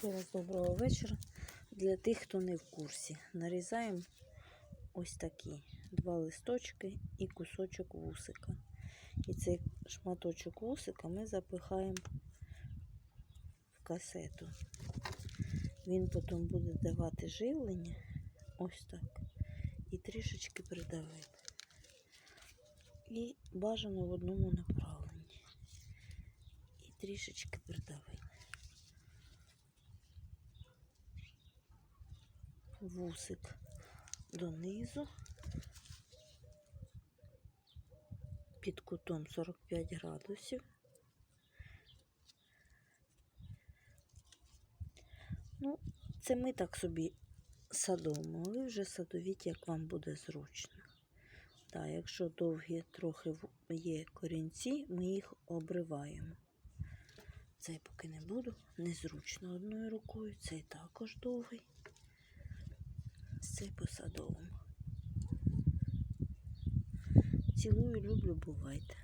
Ще раз доброго вечора. Для тих, хто не в курсі. Нарізаємо ось такі два листочки і кусочок вусика. І цей шматочок вусика ми запихаємо в касету. Він потім буде давати живлення. Ось так. І трішечки придавити. І бажано в одному направленні. І трішечки придавили. Вусик донизу під кутом 45 градусів. Ну, це ми так собі садовимо, а ви вже садовіть, як вам буде зручно. Так, якщо довгі трохи є корінці, ми їх обриваємо. Цей поки не буду, незручно одною рукою, цей також довгий цей садовим Цілую, люблю, бувайте.